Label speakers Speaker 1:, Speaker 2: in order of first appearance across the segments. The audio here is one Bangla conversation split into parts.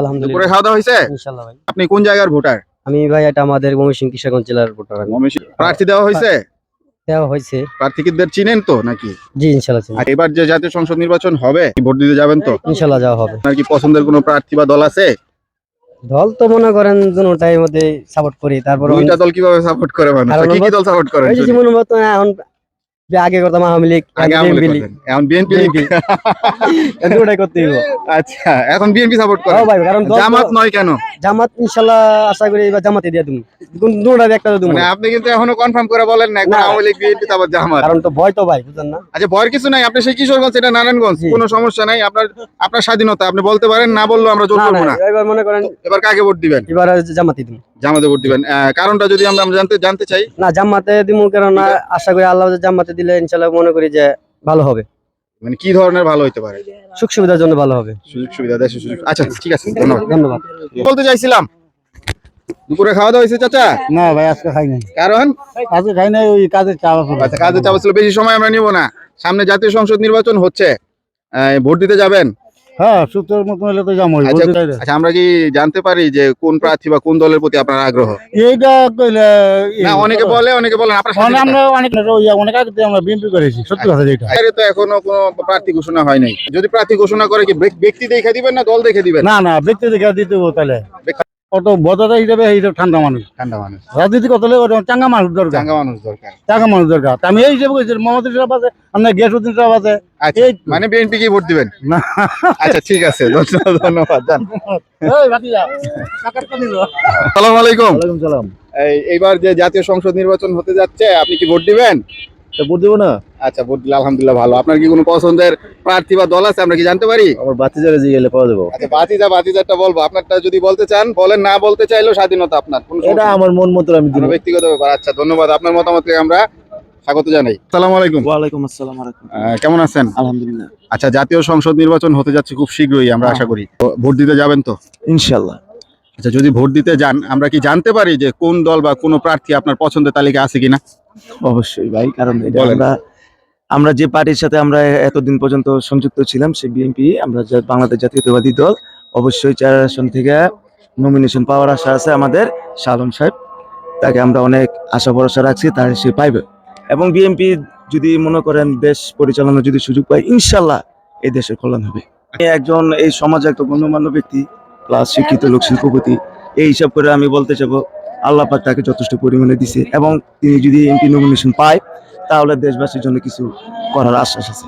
Speaker 1: আলহামদুলিল্লাহ।
Speaker 2: খাওয়া দাওয়া হয়েছে?
Speaker 1: ইনশাল্লাহ ভাই।
Speaker 2: আপনি কোন জায়গার ভোটার?
Speaker 1: আমি ভাই এটা আমাদের ময়মনসিংহ কিশোরগঞ্জ জেলার ভোটার
Speaker 2: প্রার্থী দেওয়া হয়েছে?
Speaker 1: দেওয়া হয়েছে।
Speaker 2: প্রার্থীদের চিনেন তো নাকি?
Speaker 1: জি ইনশাল্লাহ
Speaker 2: আর এবার যে জাতীয় সংসদ নির্বাচন হবে ভোট দিতে যাবেন তো?
Speaker 1: ইনশাল্লাহ যাওয়া হবে।
Speaker 2: আপনার কি পছন্দের কোনো প্রার্থী বা দল আছে?
Speaker 1: দল তো মনে করেন দুটাই মধ্যে সাপোর্ট করি তারপর
Speaker 2: দুইটা দল কীভাবে সাপোর্ট করে মানুষ? কি কি দল সাপোর্ট
Speaker 1: যে এখন যে আগে করতাম আওয়ামী লীগ এখন
Speaker 2: বিএনপি
Speaker 1: দুটাই করতে হইব।
Speaker 2: আচ্ছা এখন বিএনপি সাপোর্ট করে
Speaker 1: ভাই কারণ
Speaker 2: জামাত নয় কেন?
Speaker 1: জামাত ইনশাল্লাহ আশা করি এবার জামাতে দিয়ে তুমি দুটা একটা দেবো
Speaker 2: মানে আপনি কিন্তু এখনও কনফার্ম করে বলেন না। আওয়ামী লীগ বিএনপি তারপর জামাত।
Speaker 1: কারণ তো ভয় তো ভাই বুঝলেন না?
Speaker 2: আচ্ছা ভয়ের কিছু নাই। আপনি সেই কিশোরগঞ্জ এটা নারায়ণগঞ্জ। কোনো সমস্যা নাই। আপনার আপনার স্বাধীনতা আপনি বলতে পারেন না বললেও আমরা জোর করব
Speaker 1: না
Speaker 2: না।
Speaker 1: এবার মনে করেন
Speaker 2: এবার কাকে ভোট দিবেন?
Speaker 1: এবার জামাতে দিব
Speaker 2: জামাতে ভোট দিবেন কারণটা যদি আমরা জানতে জানতে চাই।
Speaker 1: না জামাতে দিব কারণ আশা করি আল্লাহ জামাতে দিলে ইনশাল্লাহ মনে করি যে ভালো হবে।
Speaker 2: মানে কি ধরনের ভালো হতে পারে?
Speaker 1: সুখ সুবিধার জন্য ভালো হবে।
Speaker 2: সুযোগ সুবিধা দেশের সুযোগ। আচ্ছা ঠিক আছে ধন্যবাদ।
Speaker 1: ধন্যবাদ।
Speaker 2: বলতে চাইছিলাম দুপুরে খাওয়া দাওয়া হয়েছে চাচা?
Speaker 3: না ভাই আজকে খাই নাই।
Speaker 2: কারণ?
Speaker 3: আজকে খাই নাই ওই কাজের চাপ আছে।
Speaker 2: আচ্ছা কাজে চাপ ছিল বেশি সময় আমরা নিব না। সামনে জাতীয় সংসদ নির্বাচন হচ্ছে। আহ, ভোট দিতে যাবেন।
Speaker 3: হ্যাঁ সূত্রের মতন হলে তো যাব
Speaker 2: আচ্ছা আচ্ছা আমরা কি জানতে পারি যে কোন প্রার্থী বা কোন দলের প্রতি আপনার আগ্রহ?
Speaker 3: এইটা কইলে
Speaker 2: না অনেকে বলে অনেকে বলে আপনার
Speaker 3: মানে আমরা অনেক অনেক আগে আমরা বিএনপি করেছি সত্যি কথা যেটা।
Speaker 2: বাইরে তো এখনও কোনো প্রার্থী ঘোষণা হয় নাই। যদি প্রার্থী ঘোষণা করে কি ব্যক- ব্যক্তি দেখে দিবেন না দল দেখে দিবেন?
Speaker 3: না না ব্যক্তি দেখে দিতে হবে তাহলে। অত হিসাবে হিসাবে ঠান্ডা মানুষ।
Speaker 2: ঠান্ডা মানুষ।
Speaker 3: রাজনীতি করতে হলে চাঙ্গা মানুষ দরকার।
Speaker 2: চাঙ্গা মানুষ দরকার।
Speaker 3: চাঙ্গা মানুষ দরকার। আমি এই হিসেবে কইছি মোহাম্মদ সাহেব আছে আপনার গিয়াসুদ্দিন সাহেব আছে।
Speaker 2: আচ্ছা
Speaker 3: এই
Speaker 2: মানে বিএনপি কি ভোট দিবেন?
Speaker 3: না।
Speaker 2: আচ্ছা ঠিক আছে ধন্যবাদ ধন্যবাদ যান।
Speaker 3: এই ভাতিজা,
Speaker 2: আসসালামু আলাইকুম।
Speaker 3: ওয়ালাইকুম সালাম।
Speaker 2: এই এইবার যে জাতীয় সংসদ নির্বাচন হতে যাচ্ছে আপনি কি ভোট দিবেন?
Speaker 3: তা ভোট দেবো না।
Speaker 2: আচ্ছা ভোট দিলে আলহামদুলিল্লাহ ভালো। আপনার কি কোনো পছন্দের প্রার্থী বা দল আছে? আমরা কি জানতে পারি?
Speaker 3: আমার বাতিজারে যে গেলে পাওয়া যাব।
Speaker 2: আচ্ছা বাতিজা বাতিজারটা বলব। আপনারটা যদি বলতে চান বলেন না বলতে চাইলেও স্বাধীনতা আপনার।
Speaker 3: এটা আমার মন মতো আমি দিব।
Speaker 2: ব্যক্তিগত ব্যাপার। আচ্ছা ধন্যবাদ। আপনার মতামতকে আমরা স্বাগত জানাই। আসসালামু আলাইকুম।
Speaker 1: ওয়ালাইকুম আসসালাম
Speaker 2: আহ, কেমন আছেন?
Speaker 1: আলহামদুলিল্লাহ।
Speaker 2: আচ্ছা জাতীয় সংসদ নির্বাচন হতে যাচ্ছে খুব শীঘ্রই আমরা আশা করি। ভোট দিতে যাবেন তো?
Speaker 1: ইনশাল্লাহ
Speaker 2: আচ্ছা যদি ভোট দিতে যান আমরা কি জানতে পারি যে কোন দল বা কোন প্রার্থী আপনার পছন্দের তালিকা আছে কিনা?
Speaker 4: অবশ্যই ভাই কারণ এটা আমরা আমরা যে পার্টির সাথে আমরা এতদিন পর্যন্ত সংযুক্ত ছিলাম সে বিএনপি, আমরা বাংলাদেশ জাতীয়তাবাদী দল, অবশ্যই চার আসন থেকে নমিনেশন পাওয়ার আশা আছে আমাদের শালম সাহেব। তাকে আমরা অনেক আশা ভরসা রাখছি, তার সে পাইবে। এবং বিএনপি যদি মনে করেন দেশ পরিচালনার যদি সুযোগ পায় ইনশাল্লাহ এই দেশের কল্যাণ হবে। একজন এই সমাজে একটা গণ্যমান্য ব্যক্তি প্লাস শিক্ষিত লোক, শিল্পপতি, এই হিসাব করে আমি বলতে চাবো আল্লাহ পাক তাকে যথেষ্ট পরিমাণে দিছে। এবং তিনি যদি এমপি নমিনেশন পায় তাহলে দেশবাসীর জন্য কিছু করার আশ্বাস আছে।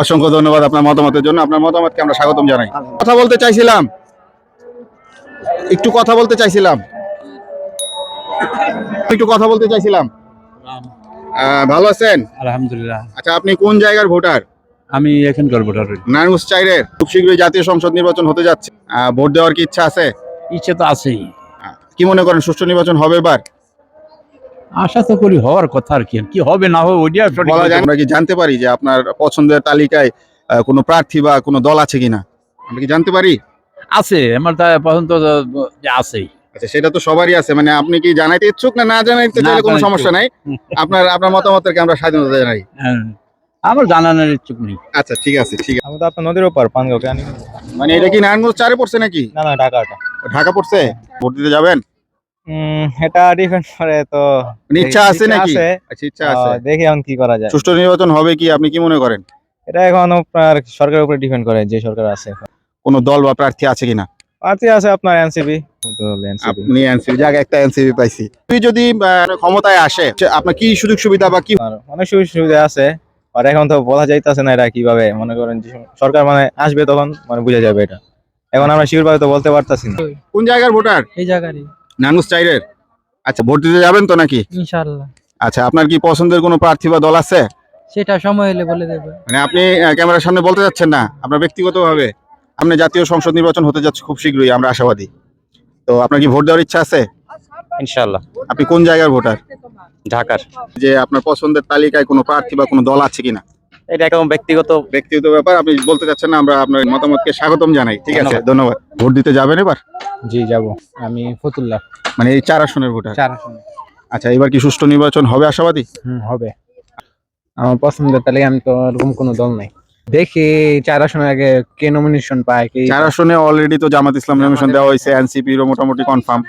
Speaker 2: অসংখ্য ধন্যবাদ আপনার মতামতের জন্য। আপনার মতামতকে আমরা স্বাগতম জানাই। কথা বলতে চাইছিলাম। একটু কথা বলতে চাইছিলাম। একটু কথা বলতে চাইছিলাম। ভালো আছেন?
Speaker 5: আলহামদুলিল্লাহ।
Speaker 2: আচ্ছা আপনি কোন জায়গার ভোটার?
Speaker 5: আমি এখানকার ভোটার
Speaker 2: নারায়ণগঞ্জ চাইরের খুব শীঘ্রই জাতীয় সংসদ নির্বাচন হতে যাচ্ছে। ভোট দেওয়ার কি ইচ্ছা আছে?
Speaker 5: ইচ্ছে তো আছেই।
Speaker 2: কি মনে করেন সুষ্ঠু নির্বাচন হবে এবার?
Speaker 5: আশা তো করি হওয়ার কথা আর কি। কি হবে না হবে ওইটা
Speaker 2: আমরা কি জানতে পারি যে আপনার পছন্দের তালিকায় কোনো প্রার্থী বা কোনো দল আছে কিনা? আমরা কি জানতে পারি?
Speaker 5: আছে আমার তা পছন্দ আছেই।
Speaker 2: আচ্ছা সেটা তো সবারই আছে মানে আপনি কি জানাইতে ইচ্ছুক না না জানাইতে চাইলে কোনো সমস্যা নাই। আপনার আপনার মতামতকে আমরা স্বাধীনতা জানাই।
Speaker 5: হ্যাঁ। আমার জানানোর ইচ্ছুক নেই।
Speaker 2: আচ্ছা ঠিক আছে ঠিক আছে।
Speaker 6: আমি তো আপনার নদীর ওপার পানগাঁও কেন
Speaker 2: মানে এটা কি নারায়ণগঞ্জ চারে পড়ছে নাকি?
Speaker 6: না না ঢাকাটা।
Speaker 2: ঢাকা পড়ছে? ভোট দিতে যাবেন?
Speaker 6: এটা ডিপেন্ড করে তো।
Speaker 2: মানে ইচ্ছা আছে নাকি?
Speaker 6: আছে।
Speaker 2: আচ্ছা ইচ্ছা আছে।
Speaker 6: দেখি এখন কি করা যায়।
Speaker 2: সুষ্ঠু নির্বাচন হবে কি? আপনি কি মনে করেন?
Speaker 6: এটা এখন আপনার সরকারের উপরে ডিপেন্ড করে যে সরকার আছে।
Speaker 2: কোন দল বা প্রার্থী আছে কিনা?
Speaker 6: প্রার্থী আছে আপনার এনসিপি
Speaker 2: আপনি এনসিপি জায়গা একটা এনসিপি পাইছি। তুই যদি ক্ষমতায় আসে আপনার কি সুযোগ সুবিধা বা কি
Speaker 6: অনেক সুযোগ সুবিধা আছে। আর এখন তো বলা যাইতেছে না এটা কীভাবে। মনে করেন যে সরকার মানে আসবে তখন মানে বুঝা যাবে এটা। এখন আমরা শিওর ভাবে তো বলতে পারতাছি না।
Speaker 2: কোন জায়গার ভোটার?
Speaker 1: এই জায়গারই।
Speaker 2: নারায়ণগঞ্জ চাইরের? আচ্ছা ভোট দিতে যাবেন তো নাকি?
Speaker 1: ইনশাল্লাহ
Speaker 2: আচ্ছা আপনার কি পছন্দের কোনো প্রার্থী বা দল আছে?
Speaker 1: সেটা সময় হলে বলে দেবে।
Speaker 2: মানে আপনি ক্যামেরার সামনে বলতে যাচ্ছেন না আপনার ব্যক্তিগতভাবে? আপনি জাতীয় সংসদ নির্বাচন হতে যাচ্ছে খুব শীঘ্রই আমরা আশাবাদী। তো আপনার কি ভোট দেওয়ার ইচ্ছা আছে?
Speaker 6: ইনশাল্লাহ
Speaker 2: আপনি কোন জায়গার ভোটার?
Speaker 6: ঢাকার।
Speaker 2: যে আপনার পছন্দের তালিকায় কোনো প্রার্থী বা কোনো দল আছে কিনা?
Speaker 6: এটা একদম ব্যক্তিগত
Speaker 2: ব্যক্তিগত ব্যাপার আপনি বলতে চাচ্ছেন না আমরা আপনার মতামতকে স্বাগতম জানাই। ঠিক আছে ধন্যবাদ। ভোট দিতে যাবেন এবার?
Speaker 6: জি যাব। আমি ফতুল্লাহ
Speaker 2: মানে এই চার আসনের ভোটার?
Speaker 6: চার
Speaker 2: আচ্ছা এবার কি সুষ্ঠু নির্বাচন হবে আশাবাদী?
Speaker 6: হুম হবে। আমার পছন্দের তাহলে আমি তো এরকম কোনো দল নাই।
Speaker 7: দেখি চার আসনের আগে কে নমিনেশন পায় কি
Speaker 2: চার আসনে অলরেডি তো জামাত ইসলাম নমিনেশন দেওয়া হয়েছে এনসিপিরও মোটামুটি কনফার্ম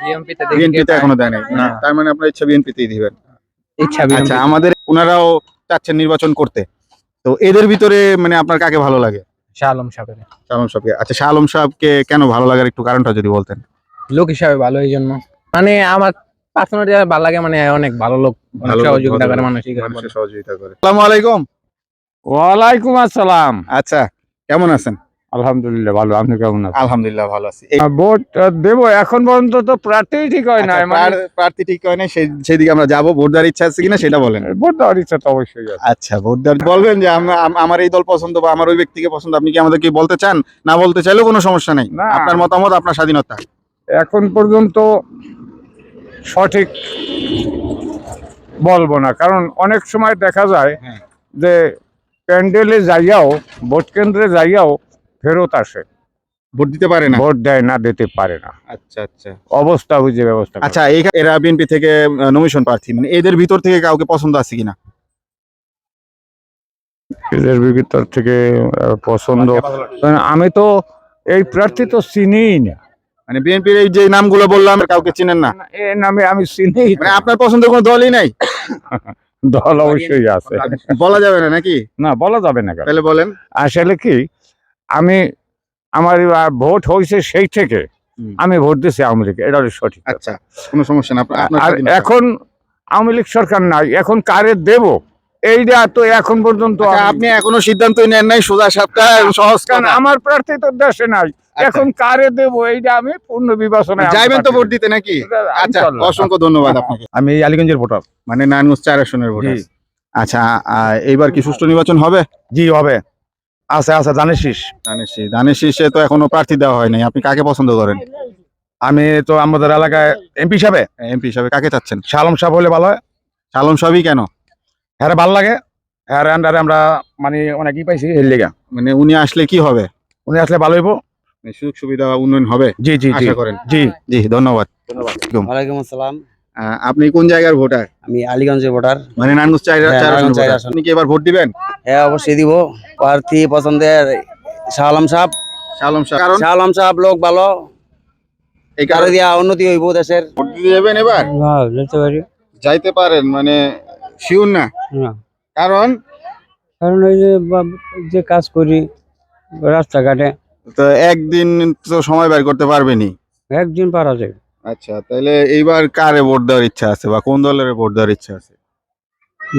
Speaker 7: বিএনপি তে
Speaker 2: এখনও দেয় নাই।
Speaker 7: না।
Speaker 2: তার মানে আপনার ইচ্ছা বিএনপিতেই দিবেন।
Speaker 7: ইচ্ছা
Speaker 2: আচ্ছা আমাদের ওনারাও চাচ্ছেন নির্বাচন করতে। তো এদের ভিতরে মানে আপনার কাকে ভালো লাগে?
Speaker 7: শাহ আলম সাহেবের।
Speaker 2: শাহ আলম সাহেবকে। আচ্ছা শাহ আলম সাহেবকে কেন ভালো লাগার একটু কারণটা যদি বলতেন?
Speaker 7: লোক হিসাবে ভালো এই জন্য। মানে আমার পার্সোনালিটি ভালো লাগে মানে অনেক ভালো লোক সহযোগিতা করে মানসিক
Speaker 2: সহযোগিতা করে। আসসালামু আলাইকুম।
Speaker 5: ওয়ালাইকুম আসসালাম।
Speaker 2: আচ্ছা কেমন আছেন?
Speaker 5: আলহামদুলিল্লাহ ভালো। আপনি কেমন আছেন?
Speaker 2: আলহামদুলিল্লাহ ভালো আছি।
Speaker 5: ভোট আহ, দেবো এখন পর্যন্ত তো প্রার্থী ঠিক হয়
Speaker 2: আচ্ছা,
Speaker 5: মানে
Speaker 2: প্রার্থী ঠিক হয় না সেই সেদিকে আমরা যাব। ভোট দেওয়ার ইচ্ছা আছে কিনা সেটা বলেন।
Speaker 5: ভোট দেওয়ার ইচ্ছা তো অবশ্যই আছে।
Speaker 2: আচ্ছা ভোট দেওয়ার বলবেন যে আমরা আম- আমার এই দল পছন্দ বা আমার ওই ব্যক্তিকে পছন্দ আপনি কি আমাদেরকে বলতে চান? না বলতে চাইলেও কোনো সমস্যা নেই।
Speaker 5: না।
Speaker 2: আপনার মতামত আপনার স্বাধীনতা।
Speaker 5: এখন পর্যন্ত সঠিক বলব না কারণ অনেক সময় দেখা যায়
Speaker 2: হ্যাঁ।
Speaker 5: যে প্যান্ডেলে যাইয়াও ভোট কেন্দ্রে যাইয়াও ফেরত আসে।
Speaker 2: ভোট দিতে পারে না?
Speaker 5: ভোট দেয় না দিতে পারে না।
Speaker 2: আচ্ছা আচ্ছা।
Speaker 5: অবস্থা বুঝে ব্যবস্থা
Speaker 2: আচ্ছা এরা বিএনপি থেকে নমিশন প্রার্থী মানে এদের ভিতর থেকে কাউকে পছন্দ আছে কিনা?
Speaker 5: এদের ভিতর থেকে পছন্দ। আমি তো এই প্রার্থী তো চিনিই না।
Speaker 2: মানে বিএনপির এই যে নামগুলো বললাম কাউকে চিনেন না?
Speaker 5: এই নামে আমি চিনি
Speaker 2: মানে আপনার পছন্দের কোনো দলই নাই?
Speaker 5: দল অবশ্যই আছে।
Speaker 2: বলা যাবে না নাকি?
Speaker 5: না বলা যাবে না
Speaker 2: তাহলে বলেন।
Speaker 5: আসলে কি আমি আমার ভোট হয়েছে সেই থেকে আমি ভোট দিচ্ছি আওয়ামী লীগ এটা সঠিক
Speaker 2: আচ্ছা কোনো সমস্যা না
Speaker 5: আর এখন আওয়ামী লীগ সরকার নাই এখন কারে দেব? এইটা তো এখন পর্যন্ত
Speaker 2: আচ্ছা, আপনি এখনও সিদ্ধান্তই নেন নাই সোজা সাপটা সহজ
Speaker 5: কারণ আমার প্রার্থী তো দেশে নাই।
Speaker 2: আচ্ছা।
Speaker 5: এখন কারে দেব এইটা আমি পূর্ণ বিবেচনায় আমি
Speaker 2: যাইবেন তো ভোট দিতে নাকি? আচ্ছা অসংখ্য ধন্যবাদ আপনাকে।
Speaker 6: আমি আলীগঞ্জের ভোটার।
Speaker 2: মানে নারায়ণগঞ্জ চার আসনের ভোটার। আচ্ছা এইবার কি সুষ্ঠু নির্বাচন হবে?
Speaker 6: জি হবে। আছে আছে
Speaker 2: ধানের শীষ। ধানের শীষে। তো এখনও প্রার্থী দেওয়া হয় নাই। আপনি কাকে পছন্দ করেন?
Speaker 6: আমি তো আমাদের এলাকায় এমপি হিসাবে।
Speaker 2: এমপি হিসাবে কাকে চাচ্ছেন?
Speaker 6: শালম সাহেব হলে ভালো হয়।
Speaker 2: শালম সবই কেন?
Speaker 6: হ্যাঁ ভালো লাগে। হ্যাঁ আন্ডারে আমরা মানে অনেকই পাইছি এর লেগা।
Speaker 2: মানে উনি আসলে কি হবে?
Speaker 6: উনি আসলে ভালো হইব।
Speaker 2: মানে সুযোগ সুবিধা উন্নয়ন হবে?
Speaker 6: জি জি জি।
Speaker 2: আশা করেন।
Speaker 6: জি।
Speaker 2: জি ধন্যবাদ। ধন্যবাদ।
Speaker 1: ওয়ালাইকুম আসসালাম।
Speaker 2: আপনি কোন জায়গার ভোটার?
Speaker 1: আমি আলীগঞ্জের ভোটার।
Speaker 2: মানে চার
Speaker 1: হ্যাঁ,
Speaker 2: চার।
Speaker 1: আসন।
Speaker 2: আপনি কি এবার ভোট দিবেন?
Speaker 1: হ্যাঁ অবশ্যই দিব। প্রার্থী পছন্দের শাহ আলম সাহেব।
Speaker 2: শালম শাহ কারণ?
Speaker 1: শাহ আলম সাহেব লোক ভালো।
Speaker 2: এই
Speaker 1: কারও
Speaker 2: কারণে
Speaker 1: দিয়া উন্নতি হইব দেশের।
Speaker 2: ভোট দিতে যাবেন এবার?
Speaker 1: যেতে পারি।
Speaker 2: যাইতে পারেন মানে শিওর না?
Speaker 1: না।
Speaker 2: কারণ?
Speaker 1: কারণ ওই যে যে কাজ করি রাস্তাঘাটে।
Speaker 2: তো একদিন তো সময় বের করতে পারবেনি
Speaker 1: একদিন পারা যায়।
Speaker 2: আচ্ছা তাহলে এইবার কারে ভোট দেওয়ার ইচ্ছা আছে বা কোন দলের ভোট দেওয়ার ইচ্ছা আছে?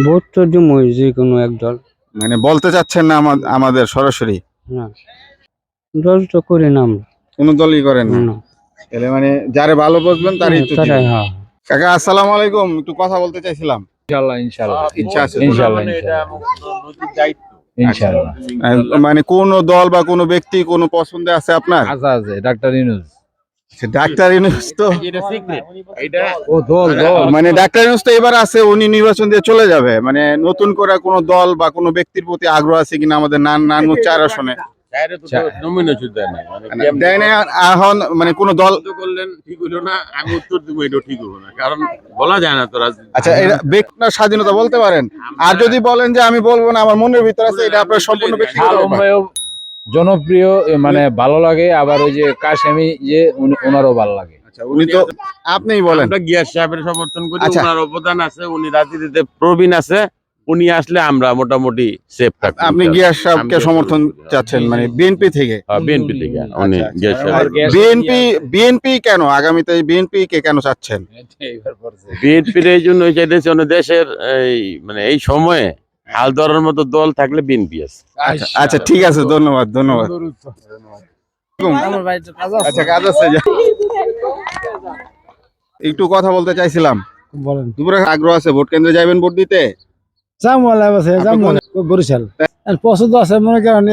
Speaker 1: ভোট তো দিমই যে কোনো এক দল।
Speaker 2: মানে বলতে চাচ্ছেন না আমা- আমাদের সরাসরি?
Speaker 1: না। দল তো করি না আমরা।
Speaker 2: কোন দলই করেন না?
Speaker 1: না।
Speaker 2: তাহলে মানে যারে ভালো বুঝবেন তারই তো
Speaker 1: তারাই হ্যাঁ।
Speaker 2: কাকা আসসালামু আলাইকুম একটু কথা বলতে চাইছিলাম।
Speaker 5: ইনশাল্লাহ ইনশাল্লাহ
Speaker 2: ইচ্ছা আছে তো?
Speaker 5: ইনশাল্লাহ ইনশাল্লাহ
Speaker 2: আহ, মানে কোন দল বা কোন ব্যক্তি কোন পছন্দে আছে আপনার?
Speaker 5: আচ্ছা আছে ডাক্তার ইনুজ
Speaker 2: ডাক্তার ইউনুস তো। মানে ডাক্তার ইউনুস তো এবার আছে উনি নির্বাচন দিয়ে চলে যাবে। মানে নতুন করে কোনো দল বা কোনো ব্যক্তির প্রতি আগ্রহ আছে কিনা আমাদের নান নানমুখ চার আসনে।
Speaker 8: দেয় না মানে
Speaker 2: মানে এখন মানে কোনো দল
Speaker 8: করলেন ঠিক হইল না আমি উত্তর দিব এটা ঠিক হলো না। কারণ বলা যায় না তো
Speaker 2: আচ্ছা এটা ব্যক্তির স্বাধীনতা বলতে পারেন। আর যদি বলেন যে আমি বলব না আমার মনের ভিতর আছে এটা আপনার সম্পূর্ণ ব্যক্তিগত।
Speaker 5: জনপ্রিয় মানে ভালো লাগে আবার ওই যে কাশেমি যে ওনারও ভালো লাগে।
Speaker 2: আচ্ছা উনি তো আপনিই বলেন।
Speaker 8: আমরা গিয়াস সাহেবের সমর্থন করি
Speaker 2: আচ্ছা।
Speaker 8: ওনার অবদান আছে উনি রাজনীতিতে প্রবীণ আছে উনি আসলে আমরা মোটামুটি সেফ
Speaker 2: আপনি গিয়াস সাহেবকে সমর্থন চাচ্ছেন মানে বিএনপি থেকে?
Speaker 8: বিএনপি থেকে উনি
Speaker 2: আচ্ছা, আচ্ছা।
Speaker 8: গিয়াস সাহেব।
Speaker 2: বিএনপি বিএনপি কেন? আগামীতে বিএনপি কে কেন চাচ্ছেন?
Speaker 8: বিএনপির এই জন্য চাইতেছে দেশের এই মানে এই সময়ে হাল ধরার মতো দল থাকলে বিএনপি আছে।
Speaker 2: আচ্ছা আচ্ছা ঠিক আছে ধন্যবাদ ধন্যবাদ। আচ্ছা কাজ আছে একটু কথা বলতে চাইছিলাম।
Speaker 3: বলেন।
Speaker 2: আগ্রহ আছে ভোট কেন্দ্রে যাবেন ভোট দিতে?
Speaker 3: বরিশাল। পছন্দ আছে মনে করেন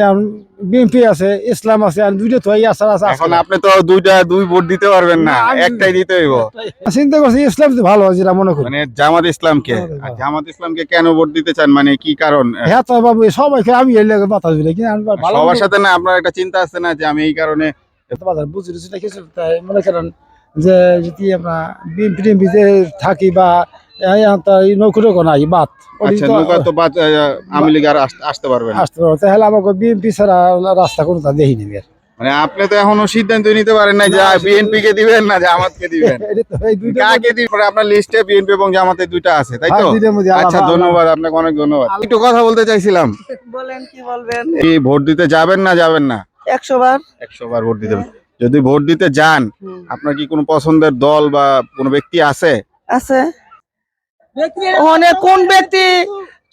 Speaker 3: বিএনপি আছে ইসলাম আছে আর দুইটা তো আসার আছে
Speaker 2: এখন আপনি তো দুইটা দুই ভোট দিতে পারবেন না একটাই দিতে হইব।
Speaker 3: চিন্তা করছি ইসলাম তো ভালো যেটা মনে করি।
Speaker 2: মানে জামাত ইসলামকে। জামাত ইসলামকে কেন ভোট দিতে চান? মানে কি কারণ?
Speaker 3: হ্যাঁ তো বাবু সবাইকে আমি এর লেগে বাতাস দিলে কিন্তু
Speaker 2: সবার সাথে না আপনার একটা চিন্তা আছে না যে আমি এই কারণে
Speaker 3: বাজার বুঝি রুচি কিছু তাই মনে করেন যে যদি আমরা বিএনপি থাকি বা এই তো এই নৌকুরে কোনা এই বাত
Speaker 2: আচ্ছা নৌকা তো বাদ আওয়ামী লীগ আর আসতে পারবে
Speaker 3: আসতে পারব তাহলে আমাকে বিএনপি ছাড়া রাস্তা দেখিনি
Speaker 2: মানে আপনি তো এখনও সিদ্ধান্ত নিতে পারেন না যে বিএনপি কে দিবেন না জামাতকে দিবেন।
Speaker 3: এটা তো এই দুইটা
Speaker 2: কাকে দিবেন? আপনার লিস্টে বিএনপি এবং জামাতের দুইটা আছে তাই তো? আচ্ছা ধন্যবাদ আপনাকে অনেক ধন্যবাদ। একটু কথা বলতে চাইছিলাম।
Speaker 1: বলেন কি বলবেন?
Speaker 2: কি ভোট দিতে যাবেন না যাবেন না?
Speaker 1: একশো বার।
Speaker 2: একশো বার ভোট দিতে যদি ভোট দিতে যান আপনার কি কোনো পছন্দের দল বা কোনো ব্যক্তি আছে?
Speaker 1: আছে। ওখানে কোন ব্যক্তি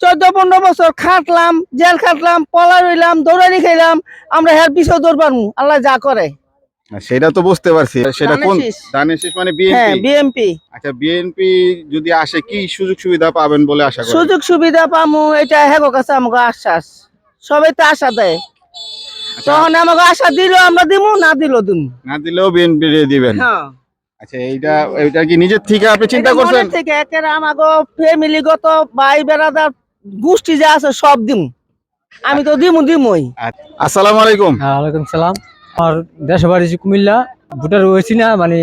Speaker 1: চোদ্দ পনেরো বছর খাটলাম জেল খাটলাম পলা রইলাম দৌড়ানি খাইলাম আমরা হ্যার পিছনে দৌড় পারব আল্লাহ যা করে।
Speaker 2: সেটা তো বুঝতে পারছি। সেটা কোন?
Speaker 1: ধানের শীষ।
Speaker 2: মানে
Speaker 1: হ্যাঁ
Speaker 2: বিএনপি আচ্ছা বিএনপি যদি আসে কি সুযোগ সুবিধা পাবেন বলে আশা করেন?
Speaker 1: সুযোগ সুবিধা পামু এটা হেগো কাছে আমাকে আশ্বাস। সবাই তো আশা দেয়।
Speaker 2: আচ্ছা,
Speaker 1: তখন আমাকে আশা দিল আমরা দিমু না দিল দিমু।
Speaker 2: না দিলেও বিএনপি দিবেন।
Speaker 1: হ্যাঁ।
Speaker 2: আচ্ছা এইটা এইটা কি নিজের থেকে আপনি চিন্তা করছেন?
Speaker 1: থেকে একেবারে আমাকে ফ্যামিলিগত ভাই বেড়াদার গোষ্ঠী যা আছে সব দিমু। আমি তো দিমু দিমুই।
Speaker 2: আসসালামু আলাইকুম।
Speaker 7: হ্যাঁ ওয়ালাইকুম সালাম। আমার দেশের বাড়ি কুমিল্লা ভোটার হয়েছি না মানে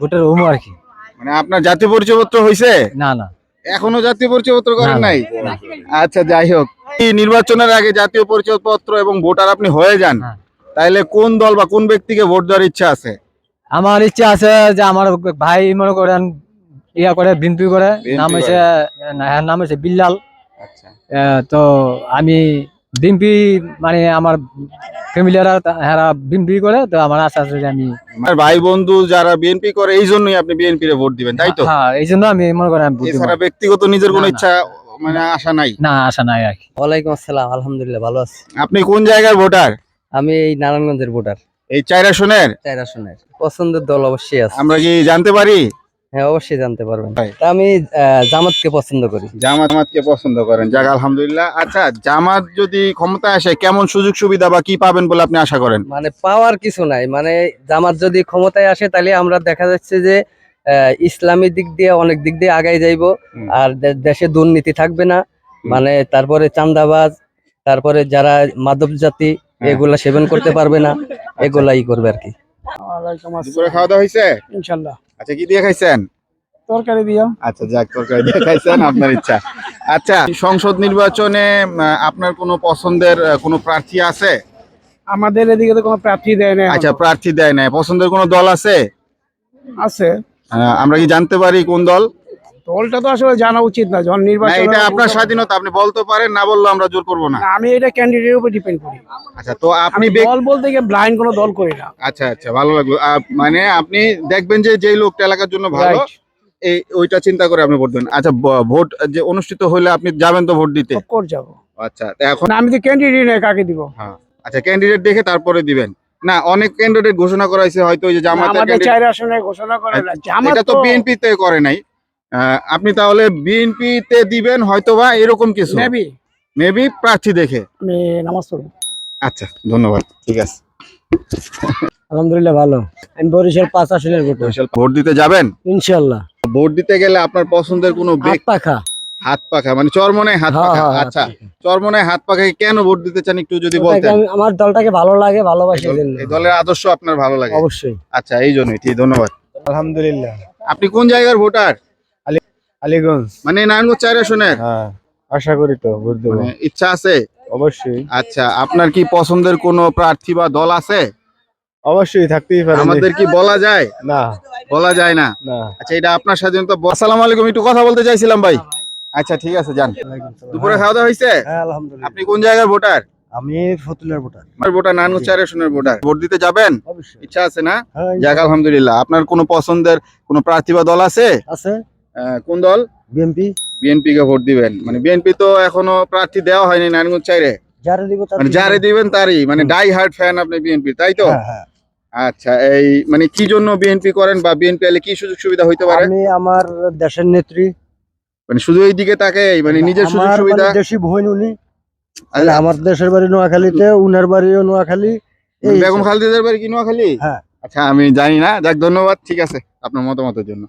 Speaker 7: ভোটার হমো আর কি।
Speaker 2: মানে আপনার জাতীয় পরিচয়পত্র হয়েছে
Speaker 7: না না।
Speaker 2: এখনও জাতীয় পরিচয়পত্র করেন
Speaker 7: না,
Speaker 2: নাই? আচ্ছা যাই হোক। নির্বাচনের আগে জাতীয় পরিচয়পত্র এবং ভোটার আপনি হয়ে যান
Speaker 7: হ্যাঁ।
Speaker 2: তাইলে কোন দল বা কোন ব্যক্তিকে ভোট দেওয়ার ইচ্ছা আছে?
Speaker 7: আমার ইচ্ছা আছে যে আমার ভাই মনে করেন ইয়া করে বিনপি করে। নাম। হয়েছে হ্যাঁ, নাম হয়েছে বিল্লাল।
Speaker 2: আচ্ছা।
Speaker 7: আহ, তো আমি বিনপি মানে আমার ফ্যামিলিরা হ্যাঁ করে তো আমার আশা আছে যে আমি
Speaker 2: ভাই বন্ধু যারা বিএনপি করে এই জন্যই আপনি বিএনপি রে ভোট দিবেন তাই তো?
Speaker 7: হ্যাঁ এই জন্য আমি মনে করেন।
Speaker 2: এছাড়া ব্যক্তিগত নিজের কোনো। ইচ্ছা মানে আশা নাই?
Speaker 7: না আশা নাই আর
Speaker 1: ওয়ালাইকুম আসসালাম আলহামদুলিল্লাহ ভালো আছি।
Speaker 2: আপনি কোন জায়গার ভোটার?
Speaker 1: আমি এই নারায়ণগঞ্জের ভোটার।
Speaker 2: এই চার আসনের
Speaker 1: চার আসনের পছন্দের দল অবশ্যই আছে।
Speaker 2: আমরা কি জানতে পারি?
Speaker 1: হ্যাঁ অবশ্যই জানতে পারবেন। আমি জামাতকে পছন্দ করি।
Speaker 2: জামাত জামাতকে পছন্দ করেন। যাক আলহামদুলিল্লাহ। আচ্ছা জামাত যদি ক্ষমতা আসে কেমন সুযোগ সুবিধা বা কি পাবেন বলে আপনি আশা করেন?
Speaker 1: মানে পাওয়ার কিছু নাই। মানে জামাত যদি ক্ষমতায় আসে তাহলে আমরা দেখা যাচ্ছে যে ইসলামী দিক দিয়ে অনেক দিক দিয়ে আগাই যাইব। আর দেশে দুর্নীতি থাকবে না। মানে তারপরে চান্দাবাজ তারপরে যারা মাদক জাতি। এগুলা সেবন করতে পারবে না এগুলাই করবে আর কি।
Speaker 2: দুপুরে খাওয়া দাওয়া হয়েছে?
Speaker 3: ইনশাল্লাহ।
Speaker 2: আচ্ছা কি দিয়ে খাইছেন?
Speaker 3: তরকারি দিয়া।
Speaker 2: আচ্ছা যাক তরকারি দিয়ে খাইছেন আপনার ইচ্ছা। আচ্ছা সংসদ নির্বাচনে আপনার কোনো পছন্দের কোনো প্রার্থী আছে?
Speaker 3: আমাদের এদিকে তো কোনো প্রার্থী দেয় না
Speaker 2: আচ্ছা প্রার্থী দেয় নাই। পছন্দের কোনো দল আছে?
Speaker 3: আছে।
Speaker 2: আমরা কি জানতে পারি কোন দল?
Speaker 3: দলটা তো আসলে জানা উচিত না যখন নির্বাচন
Speaker 2: এটা আপনার স্বাধীনতা আপনি বলতে পারেন না বললে আমরা জোর করব না।
Speaker 3: আমি এটা ক্যান্ডিডেটের উপর ডিপেন্ড করি।
Speaker 2: আচ্ছা তো আপনি
Speaker 3: দল বলতে গিয়ে ব্লাইন্ড কোনো দল করি না।
Speaker 2: আচ্ছা আচ্ছা ভালো লাগল। মানে আপনি দেখবেন যে যেই লোকটা এলাকার জন্য ভালো এই ওইটা চিন্তা করে আপনি ভোট দেবেন। আচ্ছা ভোট যে অনুষ্ঠিত হলে আপনি যাবেন তো ভোট দিতে?
Speaker 3: যাব।
Speaker 2: আচ্ছা এখন
Speaker 3: আমি তো ক্যান্ডিডেট কাকে দিব?
Speaker 2: আচ্ছা ক্যান্ডিডেট দেখে তারপরে দিবেন। না অনেক ক্যান্ডিডেট ঘোষণা করা হয়েছে হয়তো ওই যে জামাতের
Speaker 3: আসনে ঘোষণা করে
Speaker 2: এটা তো বিএনপি তে করে নাই। আপনি তাহলে বিএনপি তে দিবেন হয়তোবা এরকম কিছু?
Speaker 3: মেবি
Speaker 2: মেবি প্রার্থী দেখে।
Speaker 3: আমি নামাজ পড়ব।
Speaker 2: আচ্ছা ধন্যবাদ। ঠিক আছে।
Speaker 3: আলহামদুলিল্লাহ ভালো। আমি বরিশাল পাঁচ আসনের ভোটার।
Speaker 2: বরিশাল ভোট দিতে যাবেন?
Speaker 3: ইনশাল্লাহ
Speaker 2: ভোট দিতে গেলে আপনার পছন্দের কোনো
Speaker 3: হাত পাখা।
Speaker 2: হাত পাখা মানে চরমনায় হাত
Speaker 3: হ্যাঁ,
Speaker 2: পাখা।
Speaker 3: হ্যাঁ,
Speaker 2: আচ্ছা
Speaker 3: পাখা।
Speaker 2: চরমনায় হাত পাখাকে কেন ভোট দিতে চান একটু যদি বলতেন?
Speaker 3: আমার দলটাকে ভালো লাগে ভালোবাসি
Speaker 2: এই দলের আদর্শ আপনার ভালো লাগে।
Speaker 3: অবশ্যই।
Speaker 2: আচ্ছা এই জন্যই। ঠিক ধন্যবাদ।
Speaker 3: আলহামদুলিল্লাহ।
Speaker 2: আপনি কোন জায়গার ভোটার?
Speaker 3: আলীগঞ্জ।
Speaker 2: মানে নারায়ণগঞ্জ চার আসনের
Speaker 3: হ্যাঁ আশা করি তো ভোট দেবো।
Speaker 2: মানে ইচ্ছা আছে?
Speaker 3: অবশ্যই।
Speaker 2: আচ্ছা আপনার কি পছন্দের কোনো প্রার্থী বা দল আছে?
Speaker 3: অবশ্যই থাকতেই পারে।
Speaker 2: আমাদের কি বলা যায়?
Speaker 3: না।
Speaker 2: বলা যায় না? আচ্ছা এটা আপনার স্বাধীনতা আসসালামু আলাইকুম একটু কথা বলতে চাইছিলাম ভাই। আচ্ছা ঠিক আছে যান। দুপুরে খাওয়া দাওয়া হয়েছে?
Speaker 3: হ্যাঁ
Speaker 2: আপনি কোন জায়গার ভোটার?
Speaker 3: আমি ফতুলের ভোটার।
Speaker 2: আমার ভোটার চার ভোটার। ভোট দিতে যাবেন? ইচ্ছা আছে না?
Speaker 3: হ্যাঁ
Speaker 2: যাক আলহামদুলিল্লাহ। আপনার কোনো পছন্দের কোনো প্রার্থী বা দল আছে? কোন দল?
Speaker 3: বিএনপি।
Speaker 2: বিএনপি কে ভোট দিবেন। মানে বিএনপি তো এখনও প্রার্থী দেওয়া হয়নি নারায়ণগঞ্জ চাইরে মানে যারে দিবেন তারই। মানে ডাই হার্ড ফ্যান আপনি বিএনপি তাই তো?
Speaker 3: হ্যাঁ
Speaker 2: আচ্ছা এই মানে কি জন্য বিএনপি করেন বা বিএনপি এলে কি সুযোগ সুবিধা হইতে পারে?
Speaker 3: আমি আমার দেশের নেত্রী।
Speaker 2: মানে শুধু এই দিকে তাকে মানে নিজের সুযোগ সুবিধা?
Speaker 3: মানে দেশি বোন উনি।
Speaker 2: আচ্ছা,
Speaker 3: আমার দেশের বাড়ি নোয়াখালীতে উনার বাড়িও নোয়াখালী। এই
Speaker 2: বেগম খালেদার বাড়ি কি নোয়াখালী?
Speaker 3: হ্যাঁ।
Speaker 2: আচ্ছা আমি জানি না। যাক ধন্যবাদ। ঠিক আছে আপনার মতামতের জন্য।